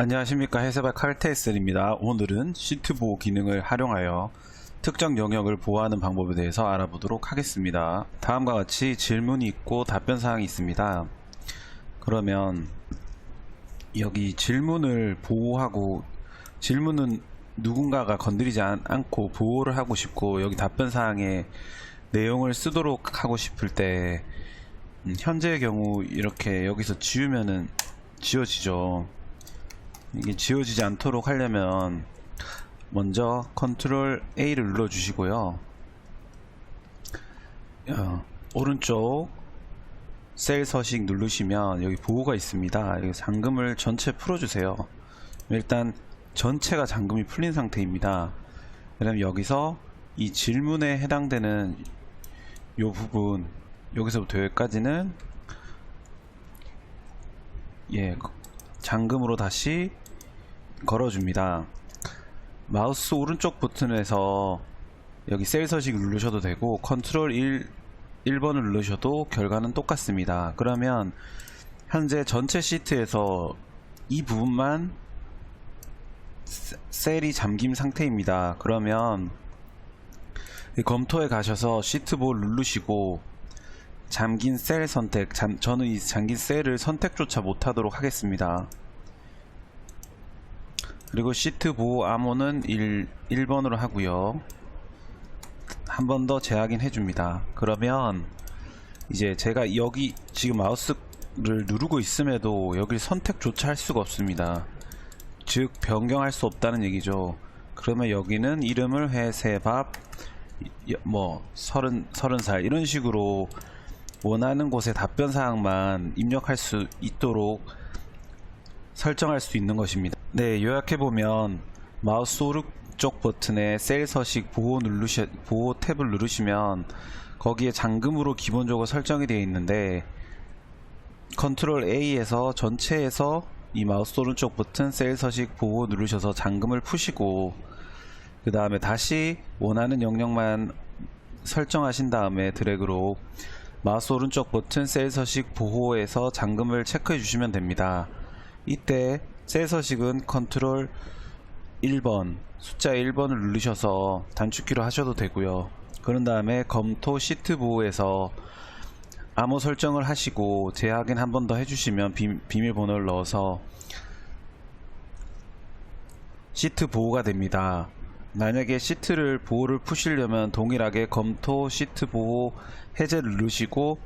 안녕하십니까 해세발 칼테스입니다. 오늘은 시트 보호 기능을 활용하여 특정 영역을 보호하는 방법에 대해서 알아보도록 하겠습니다. 다음과 같이 질문이 있고 답변 사항이 있습니다. 그러면 여기 질문을 보호하고 질문은 누군가가 건드리지 않, 고 보호를 하고 싶고 여기 답변 사항에 내용을 쓰도록 하고 싶을 때 음, 현재의 경우 이렇게 여기서 지우면은 지워지죠. 이게 지워지지 않도록 하려면 먼저 컨트롤 A를 눌러 주시고요. 어, 오른쪽 셀 서식 누르시면 여기 보호가 있습니다. 여기 잠금을 전체 풀어 주세요. 일단 전체가 잠금이 풀린 상태입니다. 그다음 여기서 이 질문에 해당되는 요 부분 여기서부터 여기까지는 예 잠금으로 다시 걸어줍니다. 마우스 오른쪽 버튼에서 여기 셀 서식 누르셔도 되고 컨트롤 1 1번을 누르셔도 결과는 똑같습니다. 그러면 현재 전체 시트에서 이 부분만 세- 셀이 잠김 상태입니다. 그러면 이 검토에 가셔서 시트 볼 누르시고 잠긴 셀 선택 잠, 저는 이 잠긴 셀을 선택조차 못하도록 하겠습니다. 그리고 시트 보호 암호는 1, 1번으로 하고요. 한 번 더 재확인 해줍니다. 그러면 이제 제가 여기 지금 마우스를 누르고 있음에도 여기를 선택조차 할 수가 없습니다. 즉 변경할 수 없다는 얘기죠. 그러면 여기는 이름을 회세밥 이- 뭐 서른 서른 살 이런 식으로 원하는 곳에 답변 사항만 입력할 수 있도록 설정할 수 있는 것입니다. 네, 요약해 보면 마우스 오른쪽 버튼에 셀 서식 보호 누르시 보호 탭을 누르시면 거기에 잠금으로 기본적으로 설정이 되어 있는데 컨트롤 A에서 전체에서 이 마우스 오른쪽 버튼 셀 서식 보호 누르셔서 잠금을 푸시고 그 다음에 다시 원하는 영역만 설정하신 다음에 드래그로 마우스 오른쪽 버튼 셀 서식 보호에서 잠금을 체크해 주시면 됩니다. 이때 셀 서식은 컨트롤 1번 숫자 1번을 누르셔서 단축키로 하셔도 되고요. 그런 다음에 검토 시트 보호에서 암호 설정을 하시고 재확인 한 번 더 해주시면 비, 비밀번호를 넣어서 시트 보호가 됩니다. 만약에 시트를 보호를 푸시려면 동일하게 검토 시트 보호 해제를 누르시고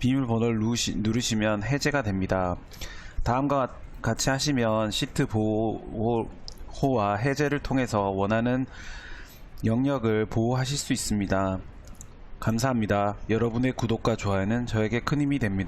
비밀번호를 누르시, 누르시 면 해제가 됩니다. 다음과 같이 하시면 시트 보호와 해제를 통해서 원하는 영역을 보호하실 수 있습니다. 감사합니다. 여러분의 구독과 좋아요는 저에게 큰 힘이 됩니다.